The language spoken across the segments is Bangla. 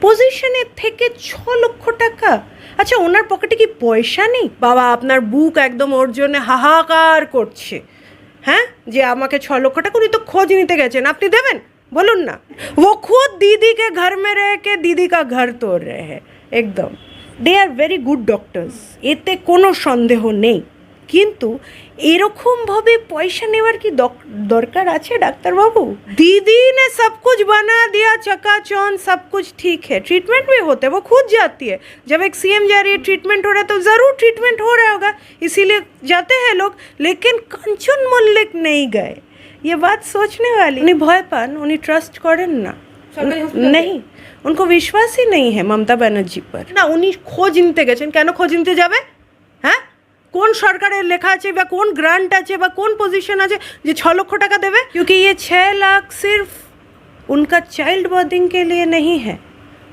পজিশনের থেকে ছ লক্ষ টাকা। আচ্ছা ওনার পকেটে কি পয়সা নেই? বাবা, আপনার বুক একদম ওর জন্য হাহাকার করছে। হ্যাঁ? যে আমাকে ছ লক্ষ টাকা, উনি তো খোঁজ নিতে গেছেন। আপনি দেবেন? বলুন না। ও খুদ দিদি কে ঘর মে রে কে দিদি কা ঘর তোর রে একদম। They are very good doctors এতে কোনো সন্দেহ নেই। কিন্তু এরকমভাবে পয়সা নেওয়ার কি দক- দরকার আছে ডাক্তারবাবু दीदी ने सब कुछ बना दिया चकाचौंध सब कुछ ठीक है ट्रीटमेंट भी होते हैं वो खुद जाती है जब एक सीएम जा रही है ट्रीटमेंट हो रहा है तो ज़रूर ट्रीटमेंट हो रहा होगा इसीलिए जाते हैं लोग लेकिन कंचन मल्लिक नहीं गए ये बात सोचने वाली उन्हें भय पान उन्हें ट्रस्ट करें ना সরকারি hospital-এ? नहीं उनको विश्वास ही नहीं है মমতা ব্যানার্জি पर না উনি খোঁজ নিতে গেছেন কেন খোঁজ নিতে যাবে হ্যাঁ কোন সরকারের লেখা আছে বা কোন গ্রান্ট আছে বা কোন পজিশন আছে যে ছ লক্ষ টাকা দেবে क्योंकि ये छः लाख सिर्फ उनका चाइल्ड बर्थिंग के लिए नहीं है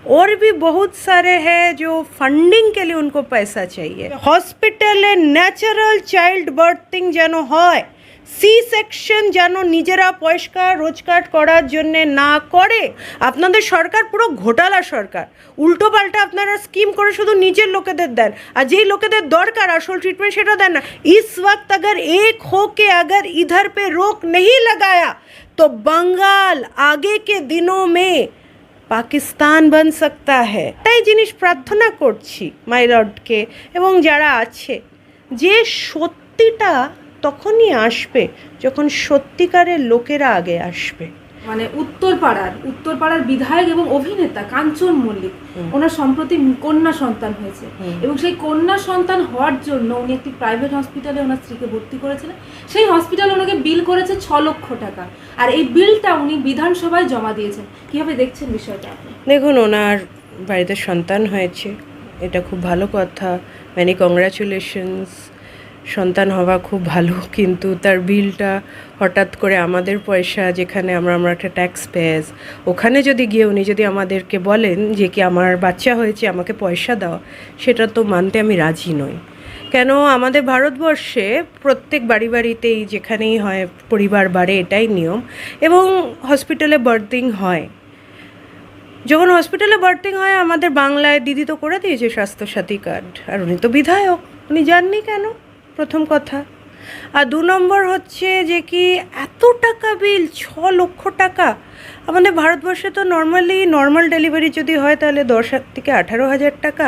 और भी बहुत सारे हैं जो फंडिंग के लिए उनको पैसा चाहिए হসপিটালে ন্যাচারাল চাইল্ড বার্থিং যেন হয় সি সেকশন যেন নিজেরা পরিষ্কার রোজগার করার জন্য না করে আপনাদের সরকার পুরো ঘোটালা সরকার উল্টো পাল্টা আপনারা স্কিম করে শুধু নিজের লোকেদের দেন আর যেই লোকেদের দরকার আসল ট্রিটমেন্ট সেটা দেন না इस वक्त अगर एक हो के अगर इधर पे रोक नहीं लगाया तो बंगाल आगे के दिनों में পাকিস্তান বন সকতা হ্যাঁ তাই জিনিস প্রার্থনা করছি মাই লর্ডকে এবং যারা আছে যে সত্যিটা তখনই আসবে যখন সত্যিকারের লোকেরা আগে আসবে। মানে উত্তরপাড়ার উত্তরপাড়ার বিধায়ক এবং অভিনেতা কাঞ্চন মল্লিক ওনার সম্প্রতি কন্যা সন্তান হয়েছে। এবং সেই কন্যা সন্তান হওয়ার জন্য উনি একটি প্রাইভেট হসপিটালে ওনার স্ত্রীকে ভর্তি করেছিলেন। সেই হসপিটাল ওনাকে বিল করেছে ছ লক্ষ টাকা। আর এই বিলটা উনি বিধানসভায় জমা দিয়েছেন। কীভাবে দেখছেন বিষয়টা দেখুন ওনার বাড়িতে সন্তান হয়েছে। এটা খুব ভালো কথা। ম্যানি কংগ্রাচুলেশনস সন্তান হওয়া খুব ভালো, কিন্তু তার বিলটা হঠাৎ করে আমাদের পয়সা, যেখানে আমরা আমরা একটা ট্যাক্স পেয়ার্স ওখানে যদি গিয়ে উনি যদি আমাদেরকে বলেন যে কি আমার বাচ্চা হয়েছে, আমাকে পয়সা দাও, সেটা তো মানতে আমি রাজি নই। কেন? আমাদের ভারতবর্ষে প্রত্যেক বাড়ি বাড়িতেই যেখানেই হয়, পরিবার বাড়ে, এটাই নিয়ম। এবং হসপিটালে বার্থিং হয়। যখন হসপিটালে বার্থিং হয়, আমাদের বাংলায় দিদি তো করে দিয়েছে স্বাস্থ্যসাথী কার্ড আর উনি তো বিধায়ক, উনি যাননি কেন? প্রথম কথা। আর দু নম্বর হচ্ছে যে কি, এত টাকা বিল, ছ লক্ষ টাকা। আমাদের ভারতবর্ষে তো নর্মালি নর্মাল ডেলিভারি যদি হয় তাহলে দশ থেকে আঠারো হাজার টাকা।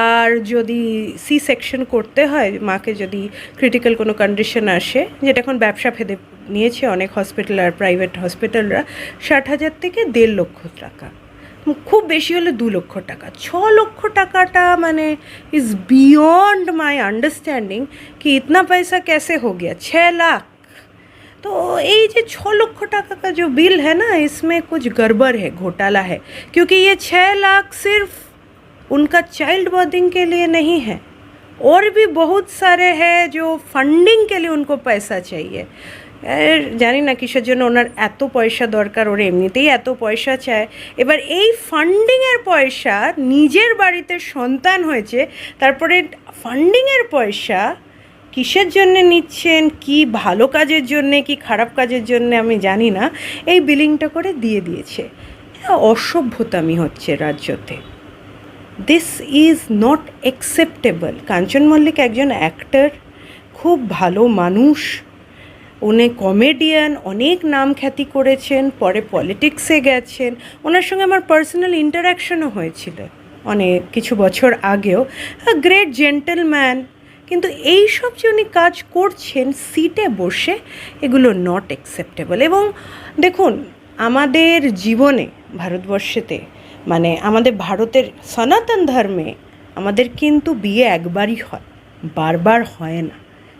আর যদি সি সেকশন করতে হয়, মাকে যদি ক্রিটিক্যাল কোনো কন্ডিশন আসে, যেটা এখন ব্যবসা ফেদে নিয়েছে অনেক হসপিটাল আর প্রাইভেট হসপিটালরা ষাট হাজার থেকে দেড় লক্ষ টাকা। খুব বেশি হলে দু লক্ষ টাকা ছ লক্ষ টাকাটা মানে इज़ बियॉन्ड माई अंडरस्टैंडिंग कि इतना पैसा कैसे हो गया छः लाख तो ये जो छः लक्ष टाका का जो बिल है ना इसमें कुछ गड़बड़ है घोटाला है क्योंकि ये छः लाख सिर्फ उनका चाइल्ड बर्थिंग के लिए नहीं है और भी बहुत सारे हैं जो फंडिंग के लिए उनको पैसा चाहिए জানি না কিসের জন্য ওনার এত পয়সা দরকার, ওর এমনিতেই এত পয়সা চায়। এবার এই ফান্ডিংয়ের পয়সা নিজের বাড়িতে সন্তান হয়েছে, তারপরে ফান্ডিংয়ের পয়সা কিসের জন্যে নিচ্ছেন, কি ভালো কাজের জন্যে, কি খারাপ কাজের জন্য আমি জানি না। এই বিলিংটা করে দিয়ে দিয়েছে। অসভ্যতামি হচ্ছে রাজ্যতে this is not acceptable Kanchan Mallick একজন অ্যাক্টর খুব ভালো মানুষ উনি কমেডিয়ান অনেক নাম খ্যাতি করেছেন, পরে পলিটিক্সে গেছেন। ওনার সঙ্গে আমার পার্সোনাল ইন্টারাকশনও হয়েছিল অনেক কিছু বছর আগেও। গ্রেট জেন্টেলম্যান কিন্তু এই সব যে উনি কাজ করছেন সিটে বসে, এগুলো নট অ্যাকসেপ্টেবল এবং দেখুন, আমাদের জীবনে, ভারতবর্ষেতে মানে আমাদের ভারতের সনাতন ধর্মে, আমাদের কিন্তু বিয়ে একবারই হয়, বারবার হয় না।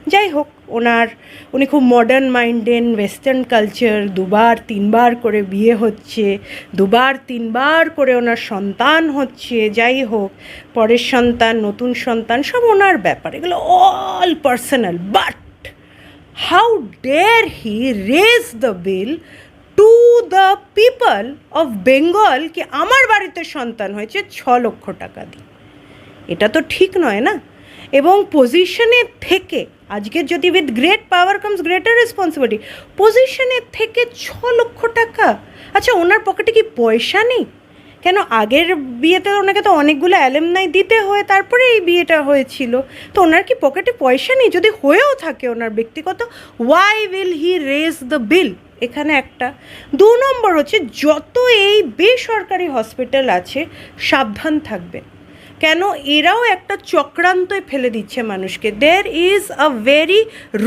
যাই হোক ওনার, উনি খুব মডার্ন মাইন্ডেন ওয়েস্টার্ন কালচার দুবার, তিনবার করে বিয়ে হচ্ছে, দুবার, তিনবার করে ওনার সন্তান হচ্ছে, যাই হোক, পরের সন্তান, নতুন সন্তান, সব ওনার ব্যাপার, এগুলো all personal but how dare he raise the bill to the people of Bengal কি আমার বাড়িতে সন্তান হয়েছে ছ লক্ষ টাকা দিয়ে। এটা তো ঠিক নয় না? এবং পজিশনের থেকে আজকে যদি with great power comes greater responsibility পজিশনের থেকে ছ লক্ষ টাকা। আচ্ছা ওনার পকেটে কি পয়সা নেই? কেন আগের বিয়েতে ওনাকে তো অনেকগুলো অ্যালেমনাই দিতে হয়, তারপরে এই বিয়েটা হয়েছিল। তো ওনার কি পকেটে পয়সা নেই? যদি হয়েও থাকে ওনার ব্যক্তিগত why will he raise the bill এখানে একটা। দু নম্বর হচ্ছে, যত এই বেসরকারি হসপিটাল আছে, সাবধান থাকবেন। কেন এরাও একটা চক্রান্তই ফেলে দিচ্ছে মানুষকে? There is a very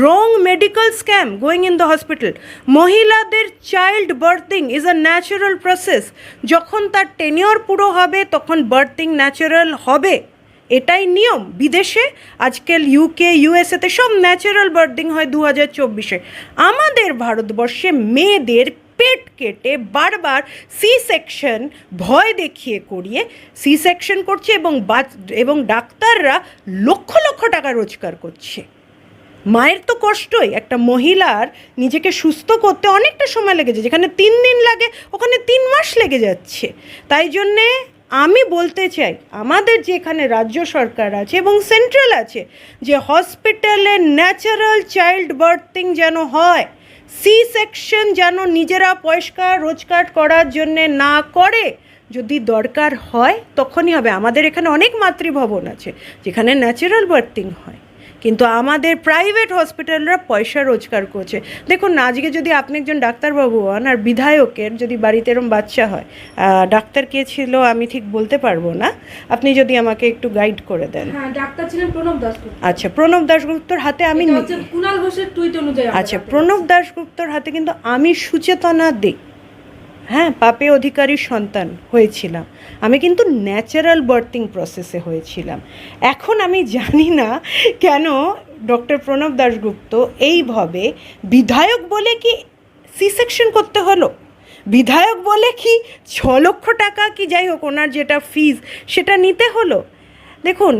wrong medical scam going in the hospital মহিলাদের child birthing is a natural process যখন তার টেনিওর পুরো হবে, তখন বার্থিং ন্যাচারাল হবে। এটাই নিয়ম। বিদেশে, আজকাল ইউকে ইউএসএতে সব ন্যাচারাল বার্থিং হয় দু হাজার চব্বিশে। আমাদের ভারতবর্ষে মেয়েদের পেট কেটে বারবার সি সেকশন ভয় দেখিয়ে করিয়ে সি সেকশন করছে এবং এবং ডাক্তাররা লক্ষ লক্ষ টাকা রোজগার করছে। মায়ের তো কষ্টই, একটা মহিলার নিজেকে সুস্থ করতে অনেকটা সময় লেগেছে, যেখানে তিন দিন লাগে, ওখানে তিন মাস লেগে যাচ্ছে। তাই জন্যে আমি বলতে চাই, আমাদের যে এখানে রাজ্য সরকার আছে এবং সেন্ট্রাল আছে, যে হসপিটালে ন্যাচারাল চাইল্ড বার্থিং যেন হয় সি সেকশন যেন নিজেরা পয়সা রোজগার করার জন্যে না করে। যদি দরকার হয়, তখনই হবে। আমাদের এখানে অনেক মাতৃভবন আছে, যেখানে ন্যাচারাল বার্থিং হয়। কিন্তু আমাদের প্রাইভেট হসপিটালরা পয়সা রোজগার করছে। দেখুন না আজকে যদি আপনি একজন ডাক্তারবাবু হন আর বিধায়কের যদি বাড়িতে এরম বাচ্চা হয় ডাক্তার কে ছিল আমি ঠিক বলতে পারব না। আপনি যদি আমাকে একটু গাইড করে দেন। হ্যাঁ ডাক্তার ছিলেন প্রণব দাসগুপ্ত আচ্ছা প্রণব দাশগুপ্তর হাতে আমি এটা নি- হচ্ছে কুণাল ঘোষের টুইট অনুযায়ী আচ্ছা প্রণব দাশগুপ্তর হাতে কিন্তু আমি সুচেতনা দিই হ্যাঁ পাপে অধিকারীর সন্তান হয়েছিলাম। আমি কিন্তু ন্যাচারাল বার্থিং প্রসেসে হয়েছিলাম। এখন আমি জানি না কেন ডক্টর প্রণব দাশগুপ্ত এইভাবে বিধায়ক বলে কি সি সেকশন করতে হলো? বিধায়ক বলে কি ছ লক্ষ টাকা কি যাই হোক ওনার যেটা ফিজ সেটা নিতে হলো? দেখুন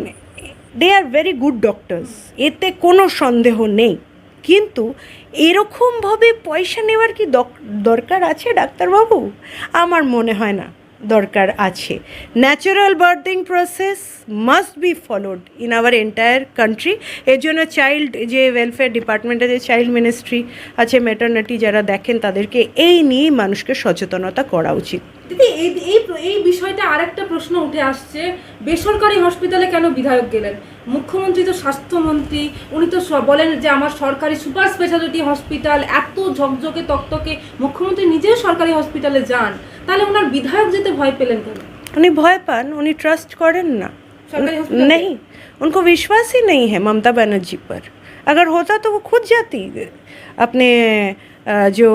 they are very good doctors এতে কোনো সন্দেহ নেই। কিন্তু এরকমভাবে পয়সা নেওয়ার কি দরকার আছে ডাক্তারবাবু? আমার মনে হয় না। দরকার আছে। Natural birthing process must be followed in our entire country এর জন্য চাইল্ড যে ওয়েলফেয়ার ডিপার্টমেন্টে যে চাইল্ড মিনিস্ট্রি আছে মেটার্নিটি যারা দেখেন, তাদেরকে এই নিয়েই মানুষকে সচেতনতা করা উচিত। দিদি, এই এই এই বিষয়টা আরেকটা প্রশ্ন উঠে আসছে, বেসরকারি হসপিটালে কেন বিধায়ক গেলেন? মুখ্যমন্ত্রী তো স্বাস্থ্যমন্ত্রী, উনি তো বলেন যে আমার সরকারি সুপার স্পেশালিটি হসপিটাল এত ঝকঝকে তকতকে, মুখ্যমন্ত্রী নিজেও সরকারি হসপিটালে যান। তাহলে ওনার বিধায়ক যেতে ভয় পেলেন কেন উনি ভয় পান উনি ট্রাস্ট করেন ना सरकारी हॉस्पिटल नहीं उनको विश्वास ही नहीं है ममता बनर्जी पर अगर होता तो वो खुद जाती अपने अ, जो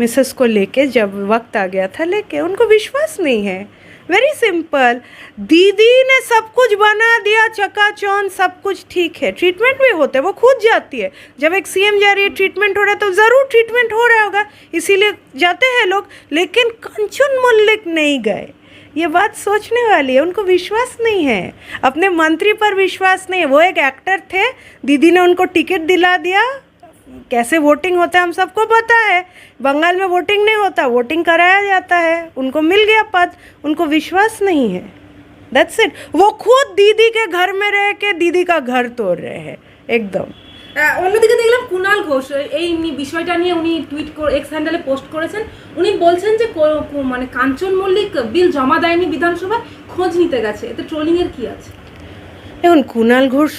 मिसेस को लेके जब वक्त आ गया था लेके उनको विश्वास नहीं है वेरी सिंपल दीदी ने सब कुछ बना दिया, चकाचौंध, सब कुछ ठीक है। ट्रीटमेंट भी होते है, वो खुद जाती है। जब एक सीएम जा रही है ट्रीटमेंट हो रहा है तो ज़रूर ट्रीटमेंट हो रहा होगा। इसीलिए जाते हैं लोग, लेकिन कंचन मल्लिक नहीं गए। ये बात सोचने वाली है, उनको विश्वास नहीं है। अपने मंत्री पर विश्वास नहीं है। वो एक एक्टर थे, दीदी ने उनको टिकट दिला दिया। कैसे वोटिंग होता है हम सबको पता है बंगाल में वोटिंग नहीं होता वोटिंग कराया जाता है उनको मिल गया पद उनको विश्वास नहीं है दैट्स इट वो खुद दीदी के घर में रह के दीदी का घर तोड़ रहे हैं एकदम আহ, অন্যদিকে দেখলাম কুণাল ঘোষ এই নি- বিষয়টা নিয়ে উনি টুইট করে এক্স হ্যান্ডেলে পোস্ট করেছেন উনি বলছেন যে কো- কো- মানে কাঞ্চন মল্লিক বিল জমা দেয়নি বিধানসভায় খোঁজ নিতে গেছে এতে ট্রোলিং এর কি আছে দেখুন কুণাল ঘোষ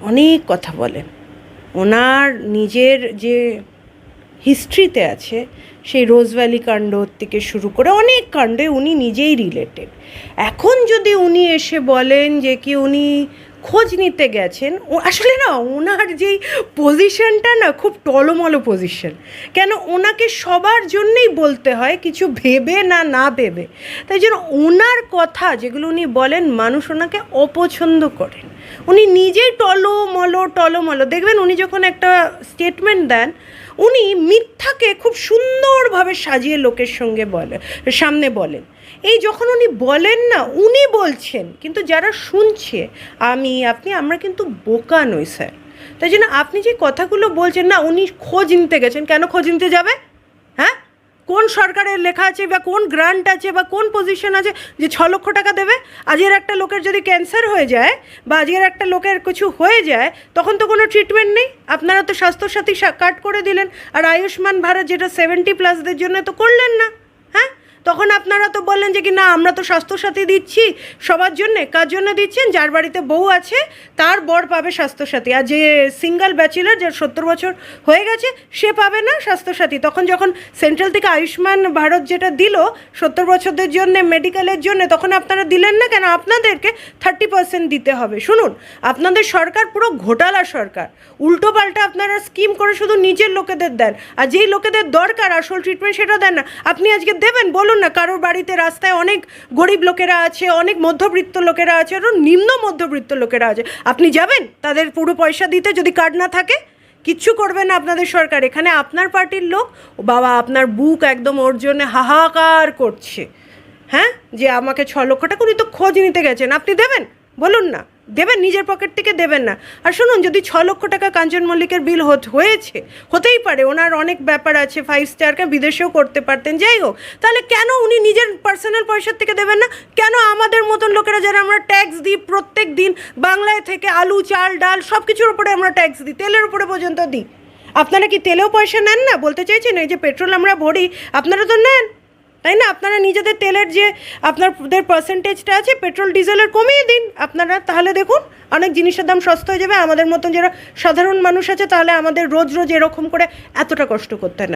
অনেক কথা বলেন ওনার নিজের যে হিস্ট্রিতে আছে, সেই রোজভ্যালি কাণ্ড থেকে শুরু করে অনেক কাণ্ডে উনি নিজেই রিলেটেড এখন যদি উনি এসে বলেন যে কি উনি খোঁজ নিতে গেছেন, ও আসলে না ওনার যেই পজিশনটা না খুব টলমলো পজিশন কেন ওনাকে সবার জন্যেই বলতে হয়, কিছু ভেবে না না ভেবে। তাই জন্য ওনার কথা যেগুলো উনি বলেন, মানুষ ওনাকে অপছন্দ করেন। উনি নিজেই টলমলো টলমলো। দেখবেন উনি যখন একটা স্টেটমেন্ট দেন, উনি মিথ্যাকে খুব সুন্দরভাবে সাজিয়ে লোকের সঙ্গে বলে, সামনে বলেন। এই যখন উনি বলেন না, উনি বলছেন, কিন্তু যারা শুনছে, আমি, আপনি, আমরা কিন্তু বোকা নই, স্যার। তাই জন্য আপনি যে কথাগুলো বলছেন না, উনি খোঁজ নিতে গেছেন। কেন খোঁজ নিতে যাবে? হ্যাঁ? কোন সরকারের লেখা আছে বা কোন গ্রান্ট আছে বা কোন পজিশন আছে যে ছ লক্ষ টাকা দেবে? আজকের একটা লোকের যদি ক্যান্সার হয়ে যায় বা আজকের একটা লোকের কিছু হয়ে যায়, তখন তো কোনো ট্রিটমেন্ট নেই। আপনারা তো স্বাস্থ্যসাথী কাট করে দিলেন। আর আয়ুষ্মান ভারত যেটা সেভেন্টি প্লাসদের জন্য তো করলেন না। তখন আপনারা তো বললেন যে কি না, আমরা তো স্বাস্থ্যসাথী দিচ্ছি, সবার জন্যে, কার জন্য দিচ্ছেন? যার বাড়িতে বউ আছে, তার বর পাবে স্বাস্থ্যসাথী। আর যে সিঙ্গেল ব্যাচেলার যার সত্তর বছর হয়ে গেছে, সে পাবে না স্বাস্থ্যসাথী। তখন যখন সেন্ট্রাল থেকে আয়ুষ্মান ভারত যেটা দিল, সত্তর বছরদের জন্য মেডিকেলের জন্য, তখন আপনারা দিলেন না কেন? আপনাদেরকে থার্টি পার্সেন্ট দিতে হবে। শুনুন, আপনাদের সরকার পুরো ঘোটালা সরকার। উল্টো পাল্টা আপনারা স্কিম করে শুধু নিজের লোকেদের দেন। আর যেই লোকেদের দরকার, আসল ট্রিটমেন্ট সেটা দেন না। আপনি আজকে দেবেন, বলুন না, কারোর বাড়িতে রাস্তায় অনেক গরিব লোকেরা আছে, অনেক মধ্যবিত্ত লোকেরা আছে আরও নিম্ন মধ্যবিত্ত লোকেরা আছে। আপনি যাবেন? তাদের পুরো পয়সা দিতে যদি কার্ড না থাকে? কিচ্ছু করবে না আপনাদের সরকার। এখানে আপনার পার্টির লোক বাবা, আপনার বুক একদম ওর জন্য হাহাকার করছে। হ্যাঁ? যে আমাকে ছ লক্ষ টাকা, উনি তো খোঁজ নিতে গেছেন। আপনি দেবেন? বলুন না, দেবেন নিজের পকেট থেকে দেবেন না। আর শুনুন, যদি ছ লক্ষ টাকা কাঞ্চন মল্লিকের বিল হয়েছে, হতেই পারে ওনার অনেক ব্যাপার আছে ফাইভ স্টারকে বিদেশেও করতে পারতেন। যাই হোক, তাহলে কেন উনি নিজের পার্সোনাল পয়সার থেকে দেবেন না? কেন আমাদের মতন লোকেরা যারা আমরা ট্যাক্স দিই প্রত্যেক দিন, বাংলায় থেকে আলু, চাল, ডাল সব কিছুর উপরে আমরা ট্যাক্স দিই, তেলের উপরে পর্যন্ত দিই? আপনারা কি তেলেও পয়সা নেন না? বলতে চাইছেন, এই যে পেট্রোল আমরা ভরি, আপনারা তো নেন। তাই না? আপনারা নিজেদের তেলের যে আপনাদের পার্সেন্টেজটা আছে পেট্রোল ডিজেলের কমিয়ে দিন। আপনারা তাহলে দেখুন, অনেক জিনিসের দাম সস্তা হয়ে যাবে। আমাদের মতন যারা সাধারণ মানুষ আছে, তাহলে আমাদের রোজ রোজ এরকম করে এতটা কষ্ট করতে না।